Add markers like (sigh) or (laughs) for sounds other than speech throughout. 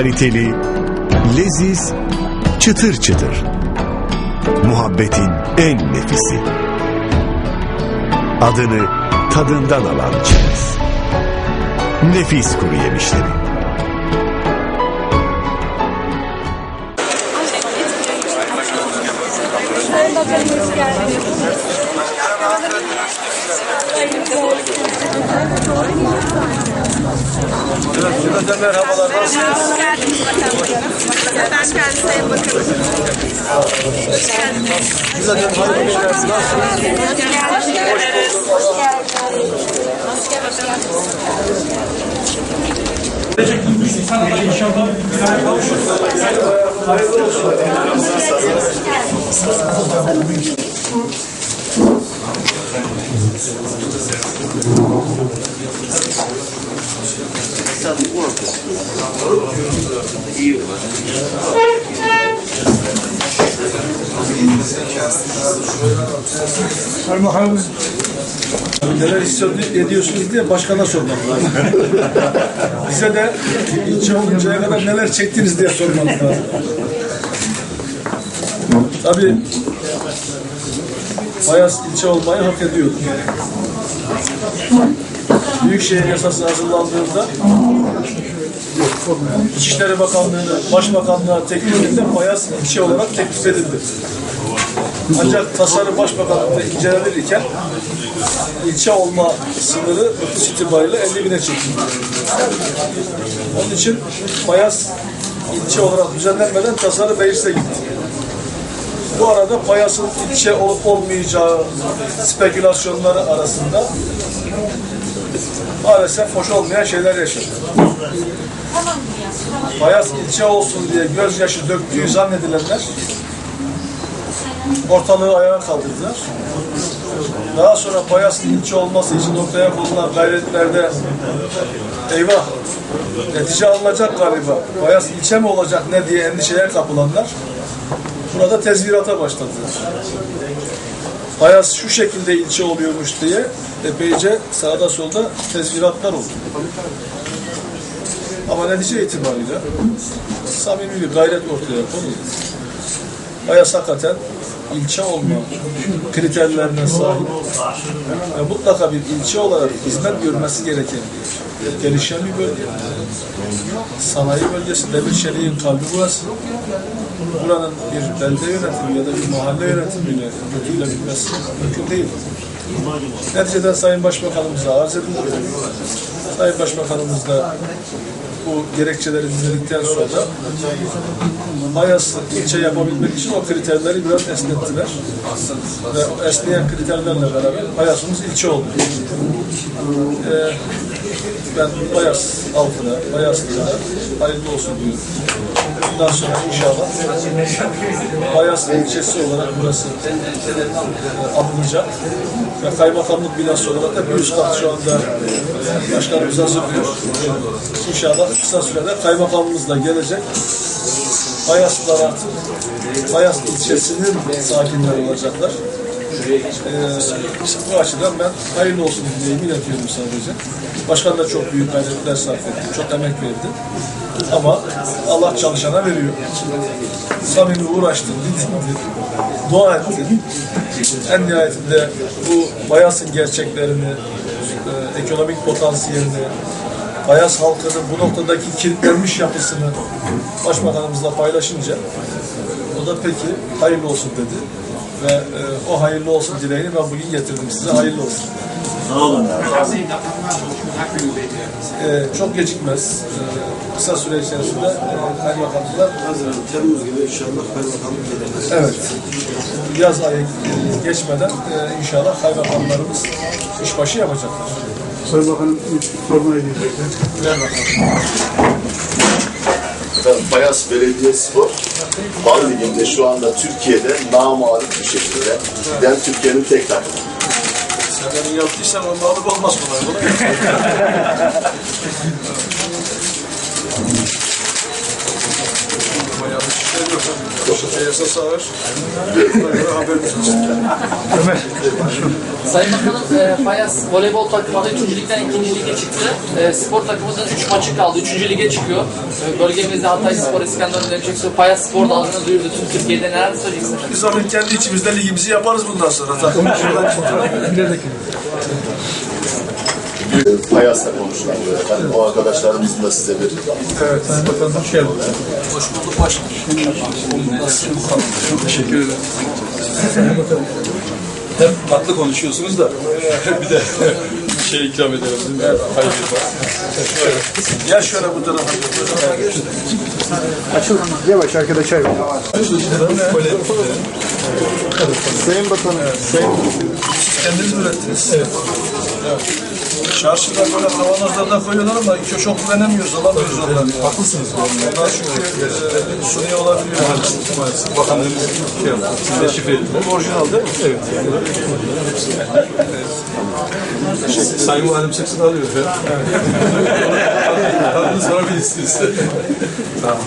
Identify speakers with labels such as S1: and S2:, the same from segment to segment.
S1: Kaliteli, leziz, çıtır çıtır. Muhabbetin en nefisi. Adını tadından alan çerez. Nefis kuru yemişleri.
S2: Merhabalar, nasılsınız?
S3: Hoş geldiniz bakalım. Ben kendisine bakalım. Hoş geldiniz.
S2: Güzel bir harika bir yer. Nasılsınız?
S3: Hoş geldiniz. Hoş geldiniz.
S2: Kaymakamımız neler ediyorsunuz diye başkana sormak lazım. (laughs) Bize de ilçe oluncaya kadar neler çektiniz diye sormak lazım. Tabii Bayas ilçe olmayı hak ediyordu. Büyükşehir yasası hazırlandığında İçişleri Bakanlığı'nın Başbakanlığa teklifinde Bayas ilçe olarak teklif edildi. Ancak tasarı başbakanlıkta incelenirken ilçe olma sınırı nüfus itibariyle 50 bine çekildi. Onun için Payas ilçe olarak düzenlenmeden tasarı meclise gitti. Bu arada Payas'ın ilçe olup olmayacağı spekülasyonları arasında maalesef hoş olmayan şeyler yaşadı. Payas ilçe olsun diye gözyaşı döktüğü zannedilenler ortalığı ayağa kaldırdılar. Daha sonra Payas'ın ilçe olması için ortaya bulunan gayretlerde eyvah netice alınacak galiba. Payas ilçe mi olacak ne diye endişeye kapılanlar burada tezvirata başladılar. Payas şu şekilde ilçe oluyormuş diye epeyce sağda solda tezviratlar oldu. Ama netice itibariyle samimi bir gayret ortaya konuldu. Ayas hakikaten ilçe olma kriterlerine sahip ve mutlaka bir ilçe olarak hizmet görmesi gereken bir gelişen bir bölge. Sanayi bölgesi, Demir Çelik'in kalbi burası. Buranın bir belde yönetimi ya da bir mahalle yönetimiyle götürülebilmesi mümkün değil. Neticede Sayın Başbakanımıza arz edildi. Sayın Başbakanımız da bu gerekçeleri dinledikten sonra Ayas ilçe yapabilmek için o kriterleri biraz esnettiler. Ve esneyen kriterlerle beraber Ayas'ımız ilçe oldu. Ee, ben Ayas halkına, Ayaslılara hayırlı olsun diyorum. Bundan sonra inşallah Ayas ilçesi olarak burası e, alınacak ve kaymakamlık binası olarak da bir üst kat şu anda e, başkanımız hazırlıyor. İnşallah kısa sürede kaymakamımız da gelecek. Bayaslılar artık Bayas ilçesinin sakinleri olacaklar. Ee, bu açıdan ben hayırlı olsun dileğimi iletiyorum sadece. Başkan da çok büyük gayretler sarf etti, çok emek verdi. Ama Allah çalışana veriyor. Samimi uğraştın, didindin, dua ettin. En nihayetinde bu Bayas'ın gerçeklerini, e, ekonomik potansiyelini, Bayas halkının bu noktadaki kilitlenmiş yapısını Başbakanımızla paylaşınca o da peki hayırlı olsun dedi. Ve e, o hayırlı olsun dileğini ben bugün getirdim size. Hayırlı olsun.
S4: Sağ olun.
S2: E, çok gecikmez. E, kısa süre içerisinde e, kaymakamlıklar
S4: Haziran, Temmuz gibi inşallah kaymakamlık gelir.
S2: evet yaz ayı geçmeden e, inşallah kaymakamlarımız işbaşı yapacaklar.
S5: Sayın Bakanım ilk sormayı diyecekler.
S2: Ver bakalım.
S6: Efendim Bayas Belediyespor Bal Ligi'nde şu anda Türkiye'de namalip bir şekilde giden Türkiye'nin tek takımı.
S2: Sen beni yaptıysan o mağlup olmaz kolay kolay. (laughs)
S7: Sayın Bakanım, e, Fayas voleybol takımı da 3. ligden 2. lige çıktı. E, spor takımımızın 3 maçı kaldı. 3. lige çıkıyor. E, bölgemizde Hatay Spor, İskenderun Demçeksu, Fayas Spor da adını duyurdu tüm Türkiye'de. Neler söyleyeceksiniz?
S2: Biz zaman kendi içimizde ligimizi yaparız bundan sonra. Takım
S6: Fayas'ta konuşulan efendim. O arkadaşlarımızın da size bir
S2: Evet, Sayın Bakanım hoş geldiniz. Hoş bulduk başkanım. Teşekkür ederim.
S8: Hem tatlı konuşuyorsunuz da bir de şey ikram edelim değil mi? Hayır.
S2: Gel şöyle bu tarafa.
S5: Yavaş arkada çay var.
S2: Sayın Bakanım, Sayın kendiniz ürettiniz? Evet. Çarşıda böyle kavanozlarına koyuyorlar ama çok, çok güvenemiyoruz, alamıyoruz onları. Haklısınız. Onlar çünkü e, suni olabiliyor.
S8: Maalesef bakanlığımız şey yaptı. Siz de şifre ettiler.
S2: Orijinal değil mi?
S8: Evet. Sayın Valim sık alıyor efendim. Tabii sorabilirsiniz. Tamam.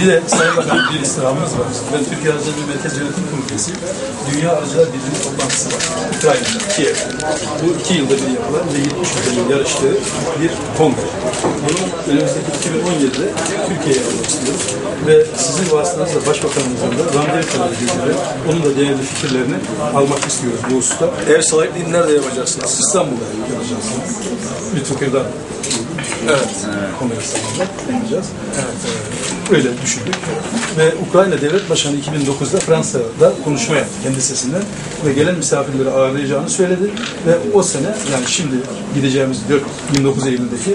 S8: Bir de Sayın Bakanım bir istirhamımız var. Ben Türkiye Arıcılığı Merkez Yönetim Komitesi'yim. Dünya Arıcılar Birliği toplantısı var. Ukrayna'da, Kiev'de. Bu iki yılda bir yapılan ve 70 ülkenin yarıştığı bir kongre. Bunu önümüzdeki 2017'de Türkiye'ye almak istiyoruz. Ve sizin vasıtanızla Başbakanımızın da randevu kadar girdiler. Onun da değerli fikirlerini almak istiyoruz bu hususta.
S2: Ev sahipliğini nerede yapacaksınız?
S8: İstanbul'da yapacağız. Lütfü Kırdan
S2: Evet.
S8: Kongre salonunda yapacağız. Öyle düşündük. Ve Ukrayna Devlet Başkanı 2009'da Fransa'da konuşma yaptı kendi sesinden ve gelen misafirleri ağırlayacağını söyledi ve o sene yani şimdi gideceğimiz 4 29 Eylül'deki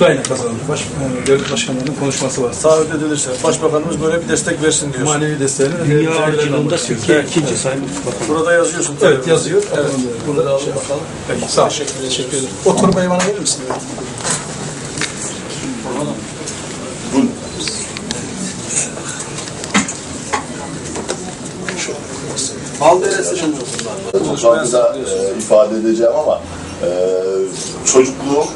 S8: Ukrayna kazandı. Baş, e, devlet başkanlarının konuşması var.
S2: Taahhüt edilirse Başbakanımız böyle bir destek versin diyorsun.
S8: Manevi desteğini Dünya aracılığında Türkiye ikinci sayın
S2: Burada yazıyorsun.
S8: Evet yazıyor.
S2: Evet.
S8: Burada
S2: Burada al
S8: şey-
S2: bakalım.
S8: Peki, sağ ol.
S2: Teşekkür ederim. Oturmayı bana verir misin?
S6: toplantıda e, ifade edeceğim ama e, çocukluğum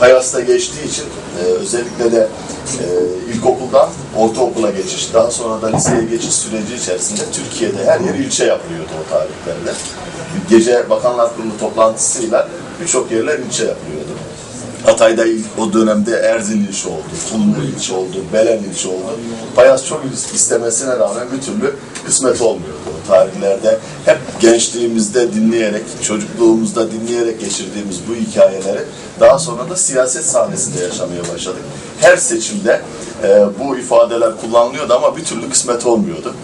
S6: Hayas'ta geçtiği için e, özellikle de e, ilkokuldan ortaokula geçiş, daha sonra da liseye geçiş süreci içerisinde Türkiye'de her yer ilçe yapılıyordu o tarihlerde. Gece Bakanlar Kurulu toplantısıyla birçok yerler ilçe yapılıyordu. Hatay'da ilk o dönemde Erzin ilçe oldu, Kumlu ilçe oldu, Belen ilçe oldu. Bayaz çok istemesine rağmen bir türlü kısmet olmuyordu o tarihlerde. Hep gençliğimizde dinleyerek, çocukluğumuzda dinleyerek geçirdiğimiz bu hikayeleri daha sonra da siyaset sahnesinde yaşamaya başladık. Her seçimde e, bu ifadeler kullanılıyordu ama bir türlü kısmet olmuyordu.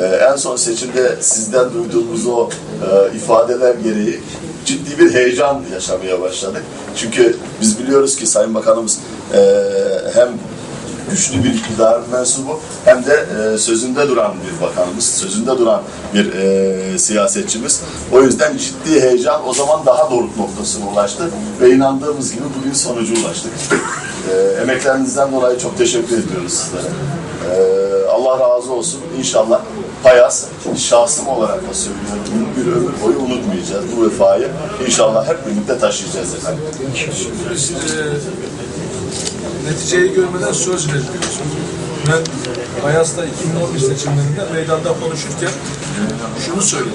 S6: E, en son seçimde sizden duyduğumuz o e, ifadeler gereği ciddi bir heyecan yaşamaya başladık. Çünkü biz biliyoruz ki Sayın Bakanımız e, hem güçlü bir iktidar mensubu hem de e, sözünde duran bir bakanımız, sözünde duran bir e, siyasetçimiz. O yüzden ciddi heyecan o zaman daha doruk noktasına ulaştı ve inandığımız gibi bugün sonuca ulaştık. E, emeklerinizden dolayı çok teşekkür ediyoruz sizlere. E, Allah razı olsun. İnşallah Payas, şahsım olarak da söylüyorum, bir ömür boyu unutmayacağız. Bu vefayı inşallah hep birlikte taşıyacağız efendim.
S2: Biz e, neticeyi görmeden söz veriyoruz. Ben Ayas'ta 2011 seçimlerinde meydanda konuşurken şunu söyledim.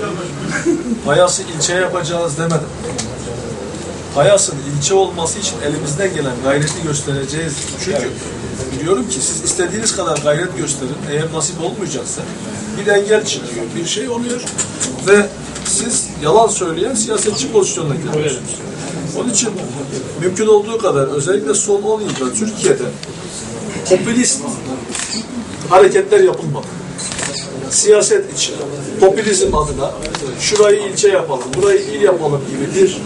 S2: Ayas'ı ilçe yapacağız demedim. Ayas'ın ilçe olması için elimizden gelen gayreti göstereceğiz. Çünkü biliyorum ki siz istediğiniz kadar gayret gösterin. Eğer nasip olmayacaksa bir engel çıkıyor, bir şey oluyor ve siz yalan söyleyen siyasetçi pozisyonuna geliyorsunuz. Onun için mümkün olduğu kadar özellikle son 10 yılda Türkiye'de popülist hareketler yapılmadı. Siyaset için, popülizm adına şurayı ilçe yapalım, burayı il yapalım gibi bir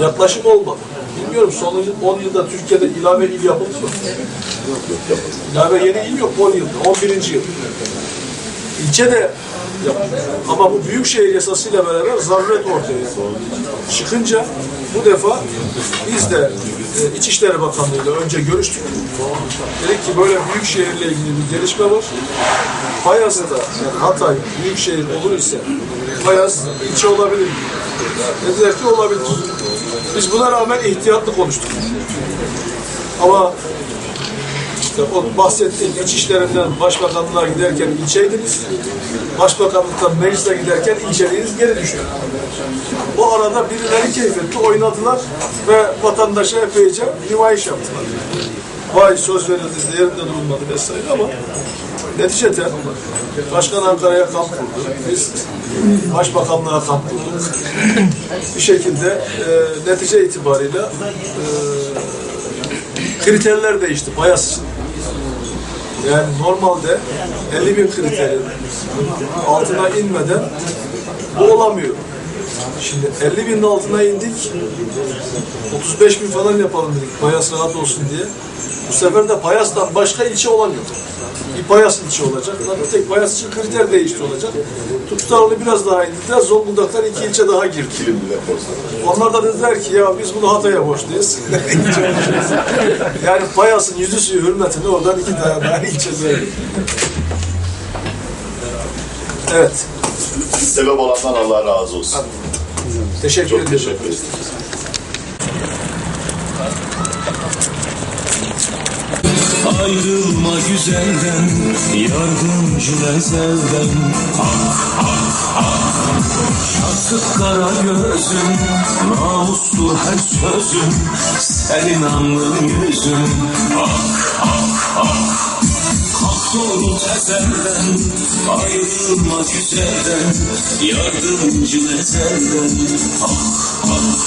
S2: yaklaşım olmadı. Bilmiyorum son 10 yılda Türkiye'de ilave il yapıldı mı? İlave yeni il yok 10 yılda, 11. yıl. İlçe de yapıldı. Ama bu büyükşehir yasasıyla beraber zaruret ortaya çıkınca bu defa biz de e, İçişleri Bakanlığı'yla önce görüştük. Dedik ki böyle büyük şehirle ilgili bir gelişme var. Bayaz'da yani Hatay büyük şehir olur ise Bayaz ilçe olabilir? Dediler ki olabilir. Biz buna rağmen ihtiyatlı konuştuk. Ama İşte o bahsettiğim iç işlerinden başbakanlığa giderken ilçeydiniz. Başbakanlıktan meclise giderken ilçeliğiniz geri düşüyor. O arada birileri keyif etti, oynadılar ve vatandaşa epeyce nümayiş yaptılar. Vay söz verildi, yerinde durulmadı vesaire ama neticede Başkan Ankara'ya kamp kurdu. Biz Başbakanlığa kamp kurduk. Bir şekilde e, netice itibariyle e, kriterler değişti Payas için. Yani normalde 50 bin kriterin altına inmeden bu olamıyor. Şimdi 50 binin altına indik. 35 bin falan yapalım dedik Payas rahat olsun diye. Bu sefer de Payas'tan başka ilçe olamıyor. Bir Payas ilçe olacak. Bir tek Payas için kriter değişti olacak. Tutarlı biraz daha indirdiler. Zonguldak'tan iki ilçe daha girdi. Onlar da dediler ki ya biz bunu Hatay'a borçluyuz. (laughs) yani Payas'ın yüzü suyu hürmetine oradan iki tane daha ilçe verdik. Evet.
S9: Sebep olandan Allah razı olsun.
S2: Teşekkür
S9: Çok
S2: ederim.
S9: teşekkür ederim.
S10: Ayrılma güzelden, yardımcı ezelden Ah ah ah. Şakık kara gözüm, namustur her sözüm Senin anlın yüzüm. Ah ah ah. Kalk doğru tezelden, ayrılma güzelden Yardımcı ezelden Ah ah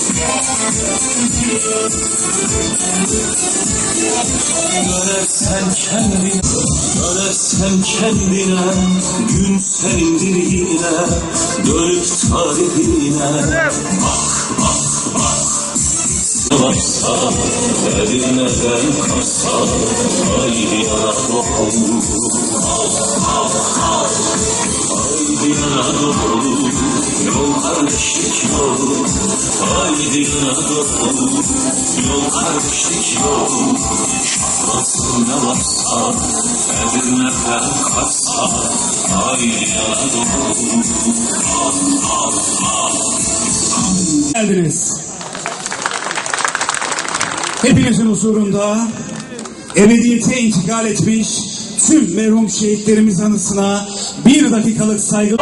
S10: Göresen kendine, göresen kendine Gün senindir yine, dönüp tarihine. Bak, bak, bak Varsa, elineden kasa Haydi Anadolu Haydi Anadolu Yol kardeşlik yol Haydi Anadolu Yol kardeşlik yol Şahlasın ne varsa Edirne'den Kars'a Haydi Anadolu
S11: geldiniz. Hepinizin huzurunda ebediyete intikal etmiş tüm merhum şehitlerimiz anısına bir dakikalık saygı...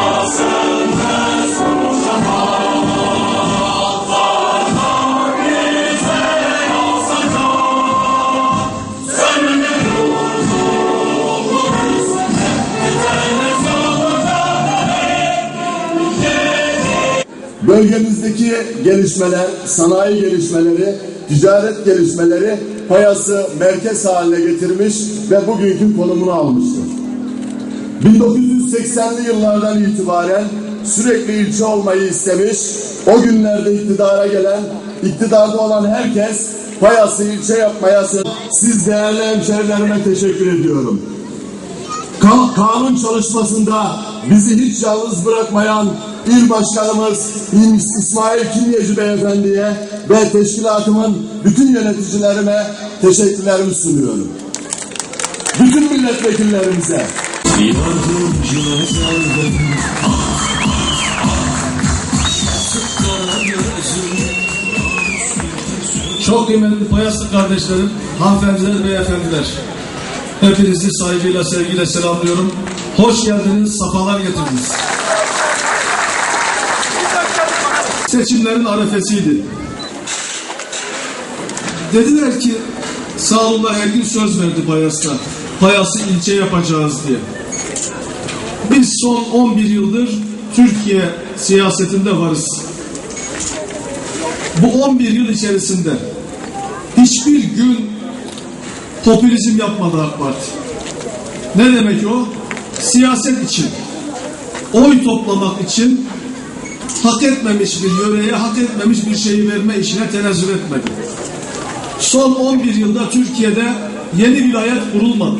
S6: Bölgemizdeki gelişmeler, sanayi gelişmeleri, ticaret gelişmeleri Payas'ı merkez haline getirmiş ve bugünkü konumunu almıştır. 1980'li yıllardan itibaren sürekli ilçe olmayı istemiş, o günlerde iktidara gelen, iktidarda olan herkes Payas'ı ilçe yapmaya. Siz değerli hemşerilerime teşekkür ediyorum. Ka- kanun çalışmasında bizi hiç yalnız bırakmayan İl Başkanımız İl- İsmail Kinyeci Beyefendi'ye ve teşkilatımın bütün yöneticilerime teşekkürlerimi sunuyorum. Bütün milletvekillerimize.
S10: Yardımcı
S12: Çok kıymetli Payaslı kardeşlerim, hanımefendiler, beyefendiler. Hepinizi saygıyla, sevgiyle selamlıyorum. Hoş geldiniz, safalar getirdiniz. Seçimlerin arefesiydi. Dediler ki, Sağollah her gün söz verdi Payas'ta. Payas'ı ilçe yapacağız diye. Biz son 11 yıldır Türkiye siyasetinde varız. Bu 11 yıl içerisinde hiçbir gün popülizm yapmadı AK Parti. Ne demek o? Siyaset için, oy toplamak için hak etmemiş bir yöreye hak etmemiş bir şeyi verme işine tenezzül etmedi. Son 11 yılda Türkiye'de
S2: yeni vilayet kurulmadı.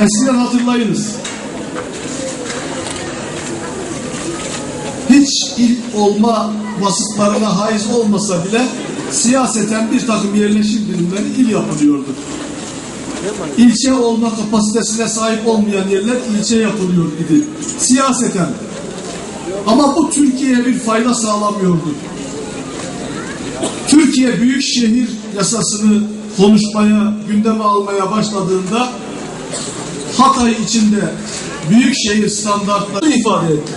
S2: Eskiden hatırlayınız. Hiç il olma vasıflarına haiz olmasa bile siyaseten bir takım yerleşim birimleri il yapılıyordu. İlçe olma kapasitesine sahip olmayan yerler ilçe yapılıyor idi. Siyaseten. Ama bu Türkiye'ye bir fayda sağlamıyordu. Türkiye Büyükşehir yasasını konuşmaya, gündeme almaya başladığında Hatay içinde büyükşehir standartları ifade ettik.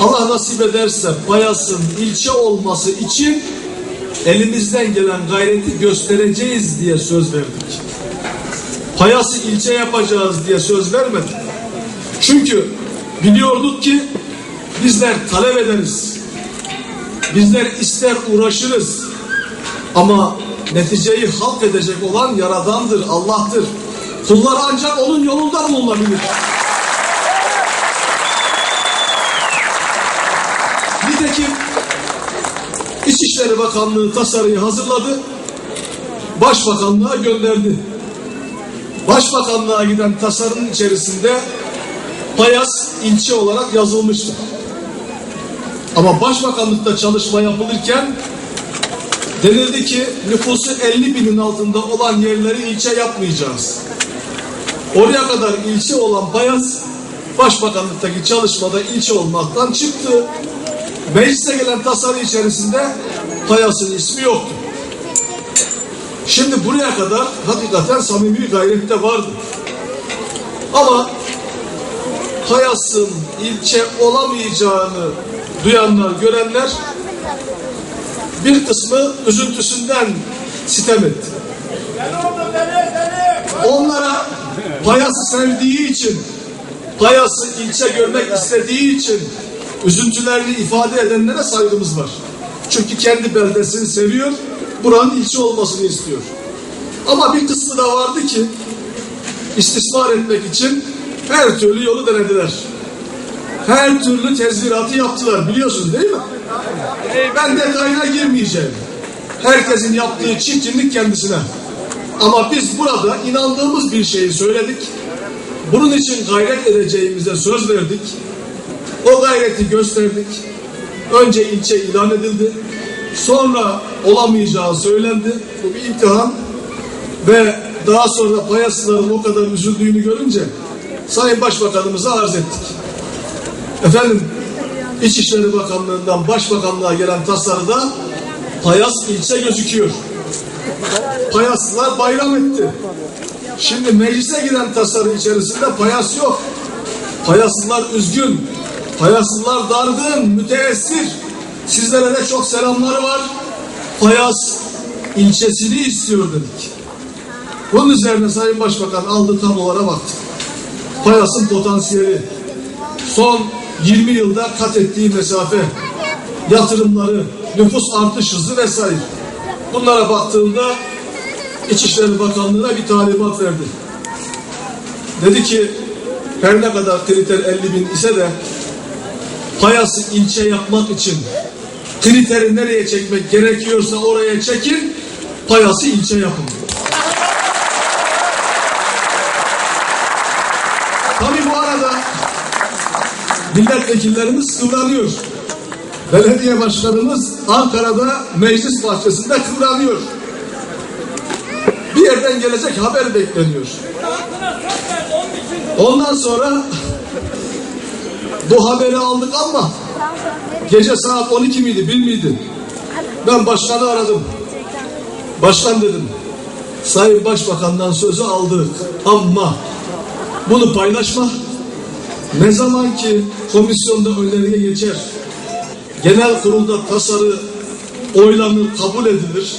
S2: Allah nasip ederse Bayas'ın ilçe olması için elimizden gelen gayreti göstereceğiz diye söz verdik. Payas'ı ilçe yapacağız diye söz vermedik. Çünkü biliyorduk ki bizler talep ederiz. Bizler ister uğraşırız. Ama neticeyi halk edecek olan Yaradan'dır, Allah'tır. Kullar ancak onun yolunda bulunabilir. Nitekim İçişleri Bakanlığı tasarıyı hazırladı. Başbakanlığa gönderdi. Başbakanlığa giden tasarının içerisinde Payas ilçe olarak yazılmıştı. Ama başbakanlıkta çalışma yapılırken denildi ki nüfusu 50 binin altında olan yerleri ilçe yapmayacağız. Oraya kadar ilçe olan Payas başbakanlıktaki çalışmada ilçe olmaktan çıktı. Meclise gelen tasarı içerisinde Payas'ın ismi yoktu. Şimdi buraya kadar hakikaten samimi bir gayrette vardı. Ama Payas'ın ilçe olamayacağını duyanlar, görenler bir kısmı üzüntüsünden sitem etti. Onlara Payas'ı sevdiği için, Payas'ı ilçe görmek istediği için üzüntülerini ifade edenlere saygımız var. Çünkü kendi beldesini seviyor, buranın ilçe olmasını istiyor. Ama bir kısmı da vardı ki istismar etmek için her türlü yolu denediler. Her türlü tezviratı yaptılar biliyorsunuz değil mi? Ben detayına girmeyeceğim. Herkesin yaptığı çirkinlik kendisine. Ama biz burada inandığımız bir şeyi söyledik. Bunun için gayret edeceğimize söz verdik. O gayreti gösterdik. Önce ilçe ilan edildi. Sonra olamayacağı söylendi. Bu bir imtihan. Ve daha sonra Payaslıların o kadar üzüldüğünü görünce Sayın Başbakanımıza arz ettik. Efendim İçişleri Bakanlığı'ndan Başbakanlığa gelen tasarıda Payas ilçe gözüküyor. Payaslılar bayram etti. Şimdi meclise giden tasarı içerisinde Payas yok. Payaslılar üzgün. Payaslılar dargın, müteessir. Sizlere de çok selamları var. Payas ilçesini istiyor dedik. Bunun üzerine Sayın Başbakan aldı tablolara baktı. Payas'ın potansiyeli, son 20 yılda kat ettiği mesafe, yatırımları, nüfus artış hızı vesaire. Bunlara baktığında İçişleri Bakanlığı'na bir talimat verdi. Dedi ki her ne kadar kriter 50 bin ise de Payas'ı ilçe yapmak için kriteri nereye çekmek gerekiyorsa oraya çekin, Payas'ı ilçe yapın. Tabii bu arada milletvekillerimiz kıvranıyor. Belediye başkanımız Ankara'da meclis bahçesinde kıvranıyor. Bir yerden gelecek haber bekleniyor. Ondan sonra bu haberi aldık ama gece saat 12 miydi, 1 miydi? Ben başkanı aradım. Başkan dedim. Sayın Başbakan'dan sözü aldık ama bunu paylaşma. Ne zaman ki komisyonda öneriye geçer, genel kurulda tasarı oylanır, kabul edilir.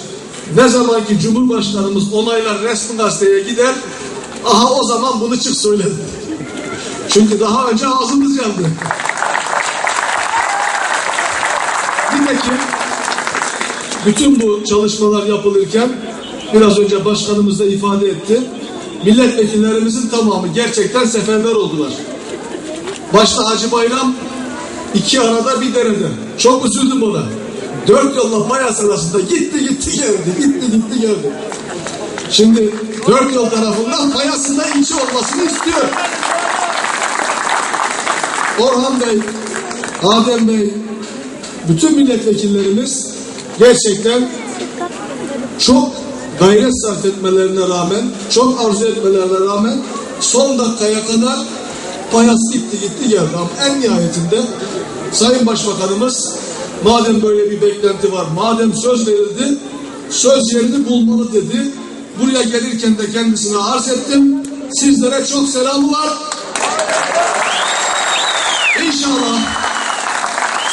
S2: Ne zaman ki Cumhurbaşkanımız onaylar resmi gazeteye gider, aha o zaman bunu çık söyledi. Çünkü daha önce ağzımız yandı. Nitekim bütün bu çalışmalar yapılırken biraz önce başkanımız da ifade etti. Milletvekillerimizin tamamı gerçekten seferber oldular. Başta Hacı Bayram iki arada bir derede. Çok üzüldüm ona. Dört yolla Mayas arasında gitti gitti geldi. Gitti gitti geldi. Şimdi dört yol tarafından Payas'ın da ilçe olmasını istiyor. Orhan Bey, Adem Bey, bütün milletvekillerimiz gerçekten çok gayret sarf etmelerine rağmen, çok arzu etmelerine rağmen son dakikaya kadar Payas gitti gitti geldi. Ama en nihayetinde Sayın Başbakanımız madem böyle bir beklenti var, madem söz verildi, söz yerini bulmalı dedi. Buraya gelirken de kendisine arz ettim. Sizlere çok selamı var. İnşallah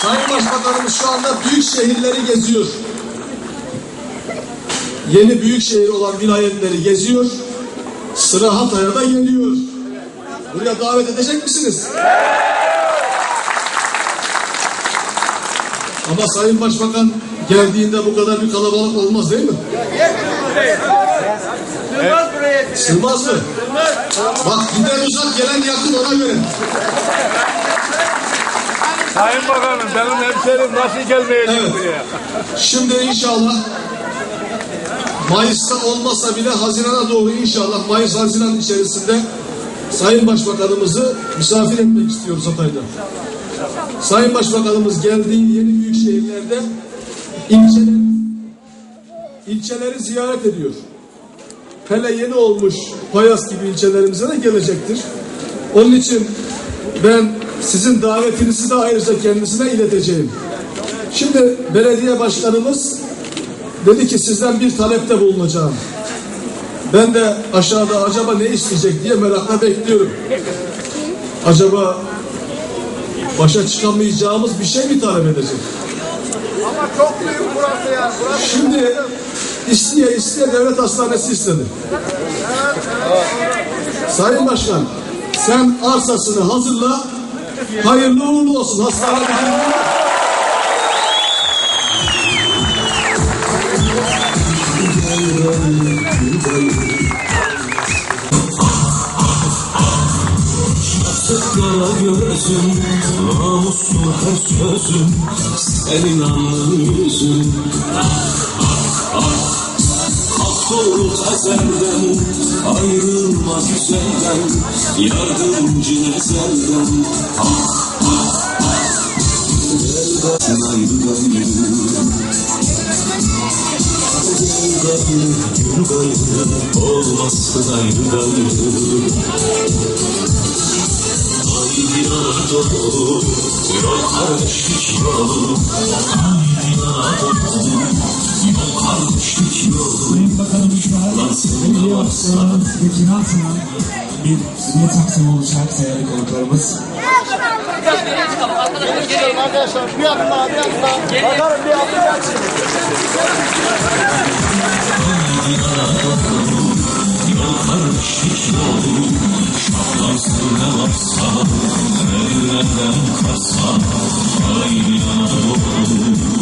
S2: Sayın Başbakanımız şu anda büyük şehirleri geziyor. Yeni büyük şehir olan vilayetleri geziyor. Sıra Hatay'a da geliyor. Buraya davet edecek misiniz? Ama Sayın Başbakan geldiğinde bu kadar bir kalabalık olmaz değil mi? Sığmaz mı? Bak giden uzak gelen yakın ona göre.
S13: Sayın Bakanım benim hemşerim nasıl gelmeyecek
S2: Evet.
S13: buraya?
S2: Şimdi inşallah Mayıs'ta olmasa bile Haziran'a doğru inşallah Mayıs Haziran içerisinde Sayın Başbakanımızı misafir etmek istiyoruz Hatay'da. Sayın Başbakanımız geldiği yeni büyük şehirlerde ilçeleri, ilçeleri ziyaret ediyor. Hele yeni olmuş Payas gibi ilçelerimize de gelecektir. Onun için ben sizin davetinizi de ayrıca kendisine ileteceğim. Şimdi belediye başkanımız dedi ki sizden bir talepte bulunacağım. Ben de aşağıda acaba ne isteyecek diye merakla bekliyorum. Acaba başa çıkamayacağımız bir şey mi talep edecek?
S7: Ama çok büyük burası ya. Burası
S2: Şimdi isteye isteye devlet hastanesi istedi. Sayın Başkan sen arsasını hazırla hayırlı uğurlu olsun. Hastane müdürlüğüne.
S10: Kara gözüm, namuslu her sözüm Senin anlı yüzün Hak doğru ezelden Ayrılmaz güzelden Yardımcı ezelden Elden ayrı gayrı Gül gayrı. Olmasın ayrı Haydi yana doğru Yol kardeşlik yolu
S11: Sayın Bakanım belediye
S10: varsa
S11: başkanımız Metin Altınan bir sünnet aksamı olacak değerli konuklarımız.
S14: Geliyorum
S7: arkadaşlar bir adım daha bir adım daha. Bakarım bir adım daha.
S10: Yol kardeşlik yolu Şahlansın ne varsa Ellerden kalsa Haydi yana doğru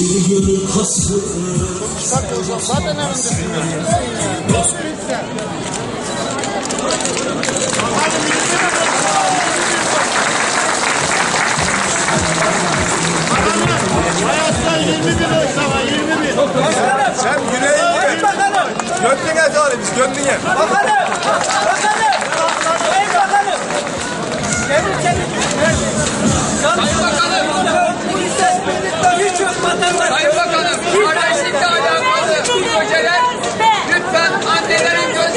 S10: Bir gönül kasır
S7: Zaten önünde.
S13: Sen yüreği gibi. Gönlüne doğru biz gönlüne.
S15: Bakanım! Bakanım! Ey bakanım! Çevir çevir. Sayın Bakanım! birçok vatandaş... Sayın Bakanım, kardeşlikle alakalı. Projeler lütfen annelerin gözlerine...